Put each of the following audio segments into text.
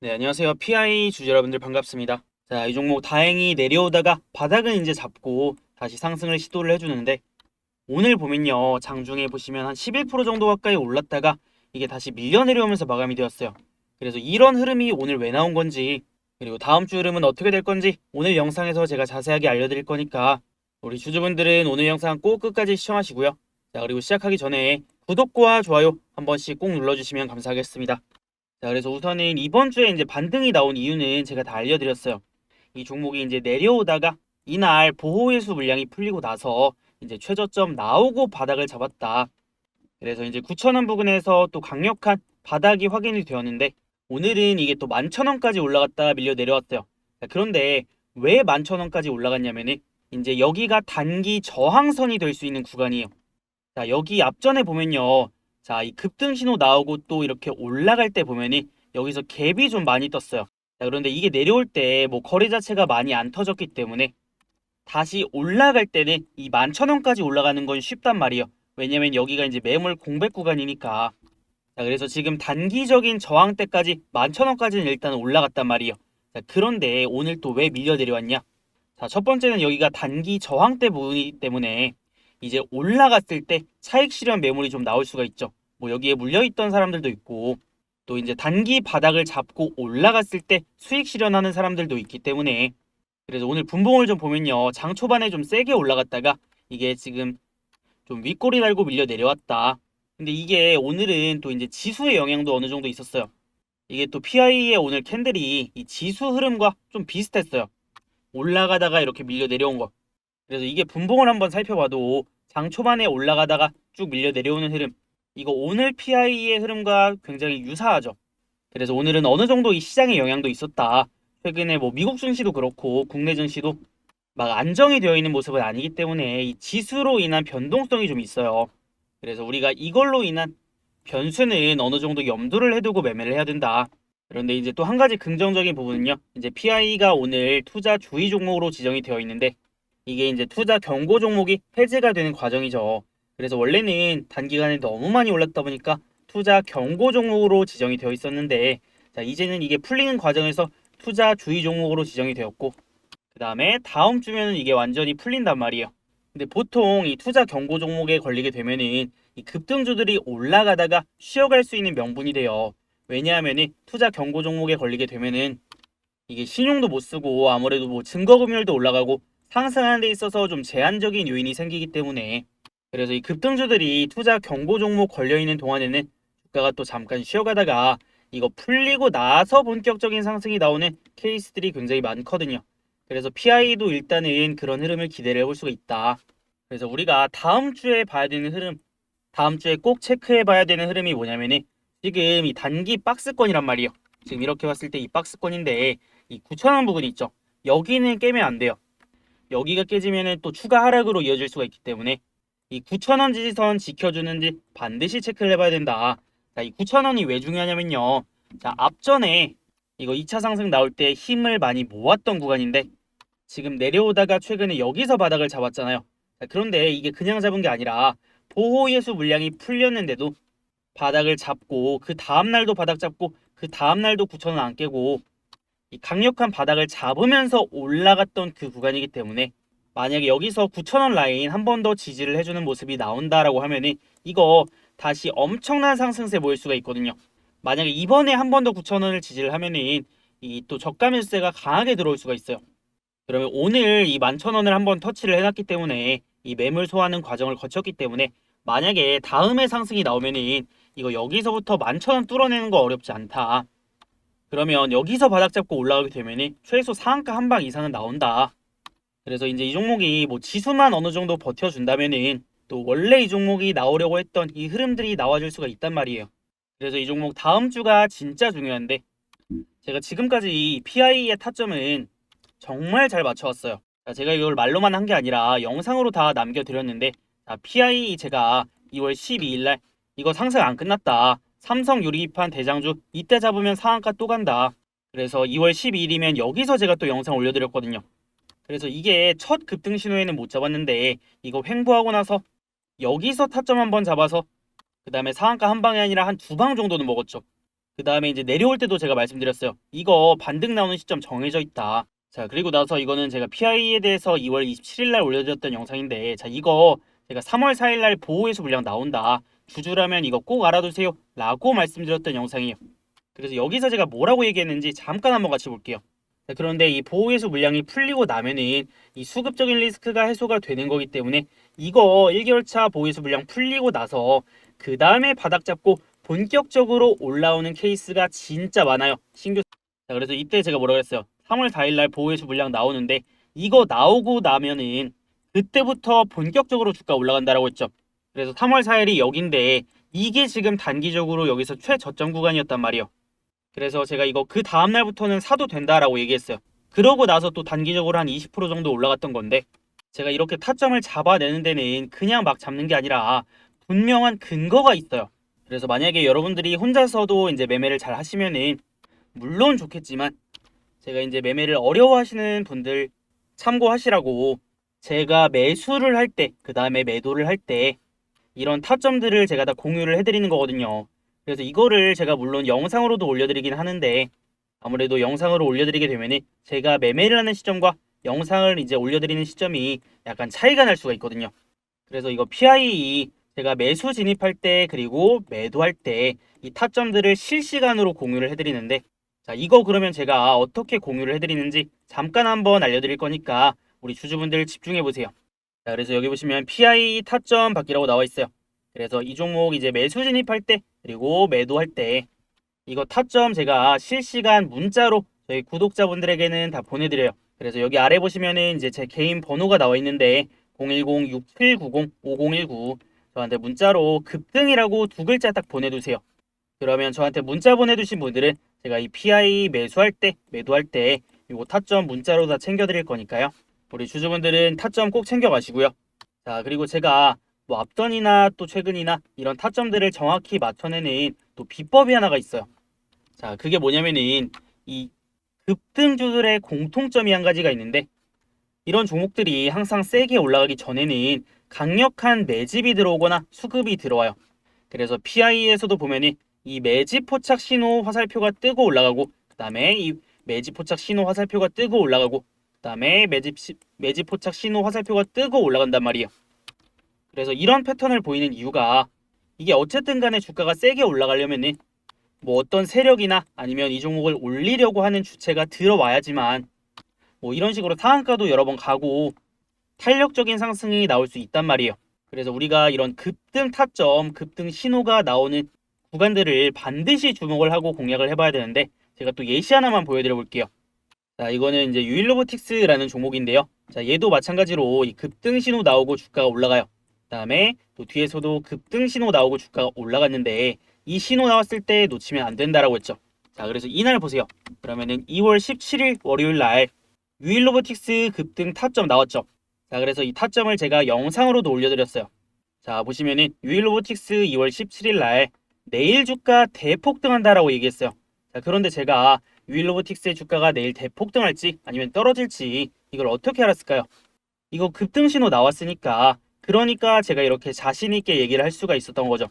네, 안녕하세요. PI 주주 여러분들 반갑습니다. 자, 이 종목 다행히 내려오다가 바닥은 이제 잡고 다시 상승을 시도를 해주는데 오늘 보면요. 장중에 보시면 한 11% 정도 가까이 올랐다가 이게 다시 밀려 내려오면서 마감이 되었어요. 그래서 이런 흐름이 오늘 왜 나온 건지 그리고 다음 주 흐름은 어떻게 될 건지 오늘 영상에서 제가 자세하게 알려드릴 거니까 우리 주주분들은 오늘 영상 꼭 끝까지 시청하시고요. 자, 그리고 시작하기 전에 구독과 좋아요 한 번씩 꼭 눌러주시면 감사하겠습니다. 자, 그래서 우선은 이번 주에 이제 반등이 나온 이유는 제가 다 알려드렸어요. 이 종목이 이제 내려오다가 이날 보호회수 물량이 풀리고 나서 이제 최저점 나오고 바닥을 잡았다. 그래서 이제 9,000원 부근에서 또 강력한 바닥이 확인이 되었는데 오늘은 이게 또 11,000원까지 올라갔다 밀려 내려왔어요. 자, 그런데 왜 11,000원까지 올라갔냐면은 이제 여기가 단기 저항선이 될 수 있는 구간이에요. 자, 여기 앞전에 보면요. 자, 이 급등 신호 나오고 또 이렇게 올라갈 때 보면이 여기서 갭이 좀 많이 떴어요. 자, 그런데 이게 내려올 때 뭐 거래 자체가 많이 안 터졌기 때문에 다시 올라갈 때는 이 11,000원까지 올라가는 건 쉽단 말이에요. 왜냐면 여기가 이제 매물 공백 구간이니까. 자, 그래서 지금 단기적인 저항대까지 11,000원까지는 일단 올라갔단 말이에요. 자, 그런데 오늘 또 왜 밀려 내려왔냐? 자, 첫 번째는 여기가 단기 저항대 부분이기 때문에 이제 올라갔을 때 차익 실현 매물이 좀 나올 수가 있죠. 뭐 여기에 물려있던 사람들도 있고 또 이제 단기 바닥을 잡고 올라갔을 때 수익 실현하는 사람들도 있기 때문에 그래서 오늘 분봉을 좀 보면요. 장 초반에 좀 세게 올라갔다가 이게 지금 좀 윗꼬리 달고 밀려 내려왔다. 근데 이게 오늘은 또 이제 지수의 영향도 어느 정도 있었어요. 이게 또 PI의 오늘 캔들이 이 지수 흐름과 좀 비슷했어요. 올라가다가 이렇게 밀려 내려온 거. 그래서 이게 분봉을 한번 살펴봐도 장 초반에 올라가다가 쭉 밀려 내려오는 흐름. 이거 오늘 PI의 흐름과 굉장히 유사하죠. 그래서 오늘은 어느 정도 이 시장의 영향도 있었다. 최근에 뭐 미국 증시도 그렇고 국내 증시도 막 안정이 되어 있는 모습은 아니기 때문에 이 지수로 인한 변동성이 좀 있어요. 그래서 우리가 이걸로 인한 변수는 어느 정도 염두를 해두고 매매를 해야 된다. 그런데 이제 또 한 가지 긍정적인 부분은요. 이제 PI가 오늘 투자 주의 종목으로 지정이 되어 있는데 이게 이제 투자 경고 종목이 해제가 되는 과정이죠. 그래서 원래는 단기간에 너무 많이 올랐다 보니까 투자 경고 종목으로 지정이 되어 있었는데 자, 이제는 이게 풀리는 과정에서 투자 주의 종목으로 지정이 되었고 그 다음에 다음 주면은 이게 완전히 풀린단 말이에요. 근데 보통 이 투자 경고 종목에 걸리게 되면은 이 급등주들이 올라가다가 쉬어갈 수 있는 명분이 돼요. 왜냐하면은 투자 경고 종목에 걸리게 되면은 이게 신용도 못 쓰고 아무래도 뭐 증거금율도 올라가고 상승하는 데 있어서 좀 제한적인 요인이 생기기 때문에 그래서 이 급등주들이 투자 경고 종목 걸려 있는 동안에는 주가가 또 잠깐 쉬어가다가 이거 풀리고 나서 본격적인 상승이 나오는 케이스들이 굉장히 많거든요. 그래서 PI도 일단은 그런 흐름을 기대를 해볼 수가 있다. 그래서 우리가 다음 주에 봐야 되는 흐름, 다음 주에 꼭 체크해 봐야 되는 흐름이 뭐냐면은 지금 이 단기 박스권이란 말이에요. 지금 이렇게 봤을 때 이 박스권인데 이 9,000원 부분이 있죠. 여기는 깨면 안 돼요. 여기가 깨지면은 또 추가 하락으로 이어질 수가 있기 때문에 이 9,000원 지지선 지켜주는지 반드시 체크를 해봐야 된다. 자, 이 9,000원이 왜 중요하냐면요. 자, 앞전에 이거 2차 상승 나올 때 힘을 많이 모았던 구간인데 지금 내려오다가 최근에 여기서 바닥을 잡았잖아요. 자, 그런데 이게 그냥 잡은 게 아니라 보호 예수 물량이 풀렸는데도 바닥을 잡고 그 다음 날도 바닥 잡고 그 다음 날도 9,000원 안 깨고 이 강력한 바닥을 잡으면서 올라갔던 그 구간이기 때문에 만약에 여기서 9,000원 라인 한 번 더 지지를 해주는 모습이 나온다라고 하면은 이거 다시 엄청난 상승세 보일 수가 있거든요. 만약에 이번에 한 번 더 9,000원을 지지를 하면은 이 또 저가 매수세가 강하게 들어올 수가 있어요. 그러면 오늘 이 11,000원을 한 번 터치를 해놨기 때문에 이 매물 소화하는 과정을 거쳤기 때문에 만약에 다음에 상승이 나오면은 이거 여기서부터 11,000원 뚫어내는 거 어렵지 않다. 그러면 여기서 바닥 잡고 올라가게 되면은 최소 상한가 한 방 이상은 나온다. 그래서 이제 이 종목이 뭐 지수만 어느 정도 버텨준다면은 또 원래 이 종목이 나오려고 했던 이 흐름들이 나와줄 수가 있단 말이에요. 그래서 이 종목 다음 주가 진짜 중요한데 제가 지금까지 이 PI의 타점은 정말 잘 맞춰왔어요. 자, 제가 이걸 말로만 한 게 아니라 영상으로 다 남겨드렸는데 자, PI 제가 2월 12일 날 이거 상승 안 끝났다. 삼성 유리기판 대장주 이때 잡으면 상한가 또 간다. 그래서 2월 12일이면 여기서 제가 또 영상 올려드렸거든요. 그래서 이게 첫 급등 신호에는 못 잡았는데 이거 횡보하고 나서 여기서 타점 한번 잡아서 그 다음에 상한가 한 방이 아니라 한 두 방 정도는 먹었죠. 그 다음에 이제 내려올 때도 제가 말씀드렸어요. 이거 반등 나오는 시점 정해져 있다. 자, 그리고 나서 이거는 제가 PI에 대해서 2월 27일 날 올려드렸던 영상인데, 자, 이거 제가 3월 4일 날 보호해수 물량 나온다. 주주라면 이거 꼭 알아두세요. 라고 말씀드렸던 영상이에요. 그래서 여기서 제가 뭐라고 얘기했는지 잠깐 한번 같이 볼게요. 자, 그런데 이 보호해수 물량이 풀리고 나면은 이 수급적인 리스크가 해소가 되는 거기 때문에 이거 1개월차 보호해수 물량 풀리고 나서 그 다음에 바닥 잡고 본격적으로 올라오는 케이스가 진짜 많아요. 신규. 자, 그래서 이때 제가 뭐라고 했어요? 3월 4일 날 보호해수 물량 나오는데 이거 나오고 나면은 그때부터 본격적으로 주가 올라간다라고 했죠. 그래서 3월 4일이 여긴데 이게 지금 단기적으로 여기서 최저점 구간이었단 말이에요. 그래서 제가 이거 그 다음 날부터는 사도 된다라고 얘기했어요. 그러고 나서 또 단기적으로 한 20% 정도 올라갔던 건데 제가 이렇게 타점을 잡아내는 데는 그냥 막 잡는 게 아니라 분명한 근거가 있어요. 그래서 만약에 여러분들이 혼자서도 이제 매매를 잘 하시면은 물론 좋겠지만 제가 이제 매매를 어려워하시는 분들 참고하시라고 제가 매수를 할 때, 그 다음에 매도를 할 때 이런 타점들을 제가 다 공유를 해드리는 거거든요. 그래서 이거를 제가 물론 영상으로도 올려드리긴 하는데 아무래도 영상으로 올려드리게 되면은 제가 매매를 하는 시점과 영상을 이제 올려드리는 시점이 약간 차이가 날 수가 있거든요. 그래서 이거 PIE 제가 매수 진입할 때 그리고 매도할 때 이 타점들을 실시간으로 공유를 해드리는데 자 이거 그러면 제가 어떻게 공유를 해드리는지 잠깐 한번 알려드릴 거니까 우리 주주분들 집중해 보세요. 자 그래서 여기 보시면 PI 타점 받기라고 나와 있어요. 그래서 이 종목 이제 매수 진입할 때 그리고 매도할 때 이거 타점 제가 실시간 문자로 저희 구독자분들에게는 다 보내드려요. 그래서 여기 아래 보시면은 이제 제 개인 번호가 나와 있는데 010-6790-5019 저한테 문자로 급등이라고 두 글자 딱 보내두세요. 그러면 저한테 문자 보내주신 분들은 제가 이 PI 매수할 때, 매도할 때 이거 타점 문자로 다 챙겨드릴 거니까요. 우리 주주분들은 타점 꼭 챙겨가시고요. 자, 그리고 제가 뭐 앞전이나 또 최근이나 이런 타점들을 정확히 맞춰내는 또 비법이 하나가 있어요. 자, 그게 뭐냐면은 이 급등주들의 공통점이 한 가지가 있는데 이런 종목들이 항상 세게 올라가기 전에는 강력한 매집이 들어오거나 수급이 들어와요. 그래서 PI에서도 보면은 이 매집 포착 신호 화살표가 뜨고 올라가고 그 다음에 이 매집 포착 신호 화살표가 뜨고 올라가고 그 다음에 매집 시- 매집 포착 신호 화살표가 뜨고 올라간단 말이에요. 그래서 이런 패턴을 보이는 이유가 이게 어쨌든 간에 주가가 세게 올라가려면은 뭐 어떤 세력이나 아니면 이 종목을 올리려고 하는 주체가 들어와야지만 뭐 이런 식으로 상한가도 여러 번 가고 탄력적인 상승이 나올 수 있단 말이에요. 그래서 우리가 이런 급등 타점, 급등 신호가 나오는 구간들을 반드시 주목을 하고 공략을 해봐야 되는데 제가 또 예시 하나만 보여드려 볼게요. 자, 이거는 이제 유일로보틱스라는 종목인데요. 자, 얘도 마찬가지로 이 급등 신호 나오고 주가가 올라가요. 그다음에 또 뒤에서도 급등 신호 나오고 주가가 올라갔는데 이 신호 나왔을 때 놓치면 안 된다라고 했죠. 자, 그래서 이날 보세요. 그러면은 2월 17일 월요일 날 유일로보틱스 급등 타점 나왔죠. 자, 그래서 이 타점을 제가 영상으로도 올려드렸어요. 자, 보시면은 유일로보틱스 2월 17일 날 내일 주가 대폭등한다라고 얘기했어요. 자, 그런데 제가 유일로보틱스의 주가가 내일 대폭등할지 아니면 떨어질지 이걸 어떻게 알았을까요? 이거 급등 신호 나왔으니까 그러니까 제가 이렇게 자신 있게 얘기를 할 수가 있었던 거죠.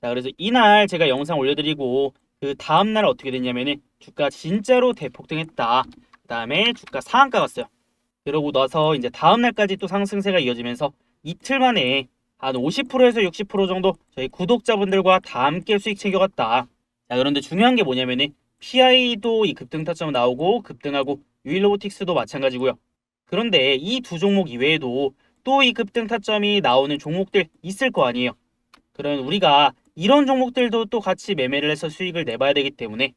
자, 그래서 이날 제가 영상 올려드리고 그 다음 날 어떻게 됐냐면은 주가 진짜로 대폭등했다. 그 다음에 주가 상한가 갔어요. 그러고 나서 이제 다음 날까지 또 상승세가 이어지면서 이틀 만에 한 50%에서 60% 정도 저희 구독자분들과 다 함께 수익 챙겨갔다. 자, 그런데 중요한 게 뭐냐면은 PI도 이 급등 타점 나오고 급등하고 유일로보틱스도 마찬가지고요. 그런데 이 두 종목 이외에도 또 이 급등 타점이 나오는 종목들 있을 거 아니에요. 그러면 우리가 이런 종목들도 또 같이 매매를 해서 수익을 내봐야 되기 때문에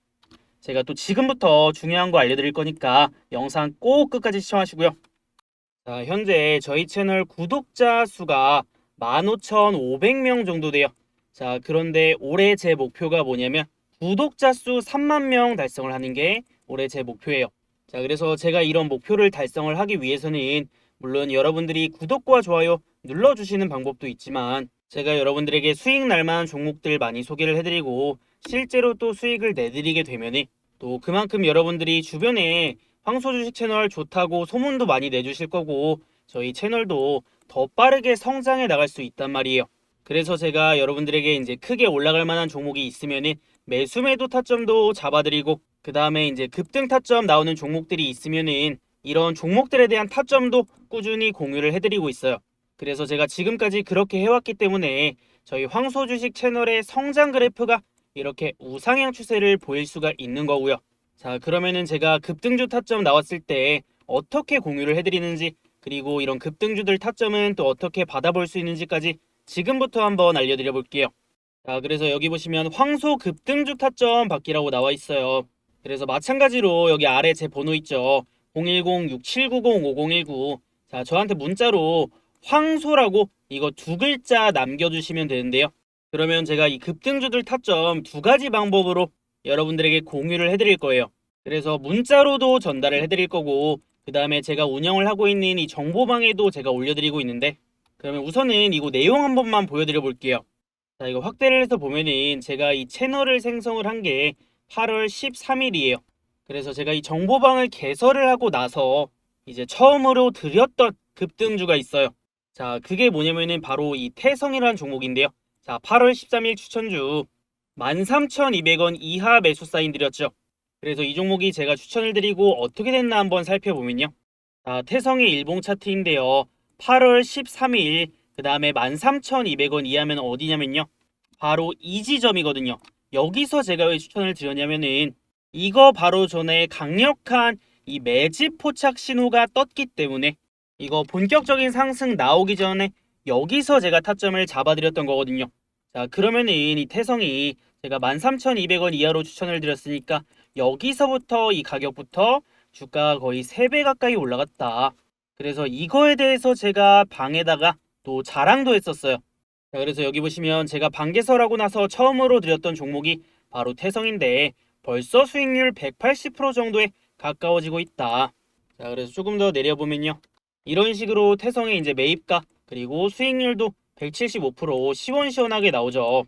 제가 또 지금부터 중요한 거 알려드릴 거니까 영상 꼭 끝까지 시청하시고요. 자, 현재 저희 채널 구독자 수가 15,500명 정도 돼요. 자, 그런데 올해 제 목표가 뭐냐면 구독자 수 3만 명 달성을 하는 게 올해 제 목표예요. 자, 그래서 제가 이런 목표를 달성을 하기 위해서는 물론 여러분들이 구독과 좋아요 눌러주시는 방법도 있지만 제가 여러분들에게 수익 날만한 종목들 많이 소개를 해드리고 실제로 또 수익을 내드리게 되면은 또 그만큼 여러분들이 주변에 황소 주식 채널 좋다고 소문도 많이 내주실 거고 저희 채널도 더 빠르게 성장해 나갈 수 있단 말이에요. 그래서 제가 여러분들에게 이제 크게 올라갈 만한 종목이 있으면은 매수 매도 타점도 잡아드리고 그 다음에 이제 급등 타점 나오는 종목들이 있으면은 이런 종목들에 대한 타점도 꾸준히 공유를 해드리고 있어요. 그래서 제가 지금까지 그렇게 해왔기 때문에 저희 황소 주식 채널의 성장 그래프가 이렇게 우상향 추세를 보일 수가 있는 거고요. 자, 그러면은 제가 급등주 타점 나왔을 때 어떻게 공유를 해드리는지 그리고 이런 급등주들 타점은 또 어떻게 받아볼 수 있는지까지 지금부터 한번 알려드려 볼게요. 자, 그래서 여기 보시면 황소 급등주 타점 받기라고 나와 있어요. 그래서 마찬가지로 여기 아래 제 번호 있죠. 010-6790-5019. 자, 저한테 문자로 황소라고 이거 두 글자 남겨주시면 되는데요. 그러면 제가 이 급등주들 타점 두 가지 방법으로 여러분들에게 공유를 해드릴 거예요. 그래서 문자로도 전달을 해드릴 거고, 그 다음에 제가 운영을 하고 있는 이 정보방에도 제가 올려드리고 있는데, 그러면 우선은 이거 내용 한 번만 보여드려 볼게요. 자, 이거 확대를 해서 보면은 제가 이 채널을 생성을 한 게 8월 13일이에요. 그래서 제가 이 정보방을 개설을 하고 나서 이제 처음으로 드렸던 급등주가 있어요. 자, 그게 뭐냐면은 바로 이 태성이라는 종목인데요. 자, 8월 13일 추천주 13,200원 이하 매수 사인 드렸죠. 그래서 이 종목이 제가 추천을 드리고 어떻게 됐나 한번 살펴보면요. 자, 태성의 일봉 차트인데요. 8월 13일 그 다음에 13,200원 이하면 어디냐면요. 바로 이 지점이거든요. 여기서 제가 왜 추천을 드렸냐면은 이거 바로 전에 강력한 이 매집 포착 신호가 떴기 때문에 이거 본격적인 상승 나오기 전에 여기서 제가 타점을 잡아드렸던 거거든요. 자, 그러면은 이 태성이 제가 13,200원 이하로 추천을 드렸으니까 여기서부터 이 가격부터 주가가 거의 3배 가까이 올라갔다. 그래서 이거에 대해서 제가 방에다가 또 자랑도 했었어요. 자, 그래서 여기 보시면 제가 방개설하고 나서 처음으로 드렸던 종목이 바로 태성인데 벌써 수익률 180% 정도에 가까워지고 있다. 자, 그래서 조금 더 내려보면요. 이런 식으로 태성의 이제 매입가 그리고 수익률도 175% 시원시원하게 나오죠.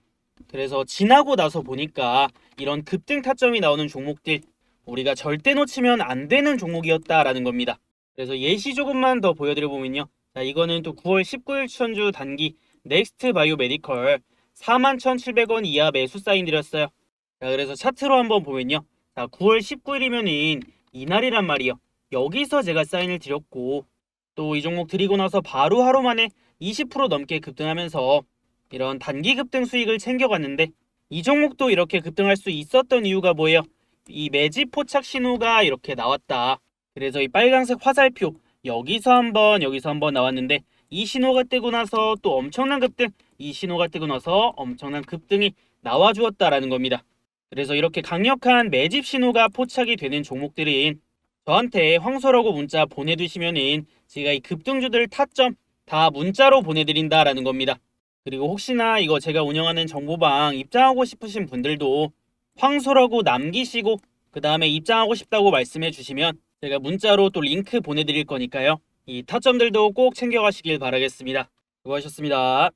그래서 지나고 나서 보니까 이런 급등 타점이 나오는 종목들 우리가 절대 놓치면 안 되는 종목이었다라는 겁니다. 그래서 예시 조금만 더 보여드려 보면요. 자, 이거는 또 9월 19일 추천주 단기 넥스트 바이오 메디컬 41,700원 이하 매수 사인 드렸어요. 자, 그래서 차트로 한번 보면요. 자, 9월 19일이면은 이날이란 말이요. 여기서 제가 사인을 드렸고 또 이 종목 드리고 나서 바로 하루 만에 20% 넘게 급등하면서 이런 단기 급등 수익을 챙겨갔는데 이 종목도 이렇게 급등할 수 있었던 이유가 뭐예요? 이 매집 포착 신호가 이렇게 나왔다. 그래서 이 빨간색 화살표 여기서 한번 여기서 한번 나왔는데 이 신호가 뜨고 나서 또 엄청난 급등 이 신호가 뜨고 나서 엄청난 급등이 나와 주었다라는 겁니다. 그래서 이렇게 강력한 매집 신호가 포착이 되는 종목들은 저한테 황소라고 문자 보내두시면은 제가 이 급등주들 타점 다 문자로 보내드린다라는 겁니다. 그리고 혹시나 이거 제가 운영하는 정보방 입장하고 싶으신 분들도 황소라고 남기시고 그 다음에 입장하고 싶다고 말씀해 주시면 제가 문자로 또 링크 보내드릴 거니까요. 이 타점들도 꼭 챙겨가시길 바라겠습니다. 수고하셨습니다.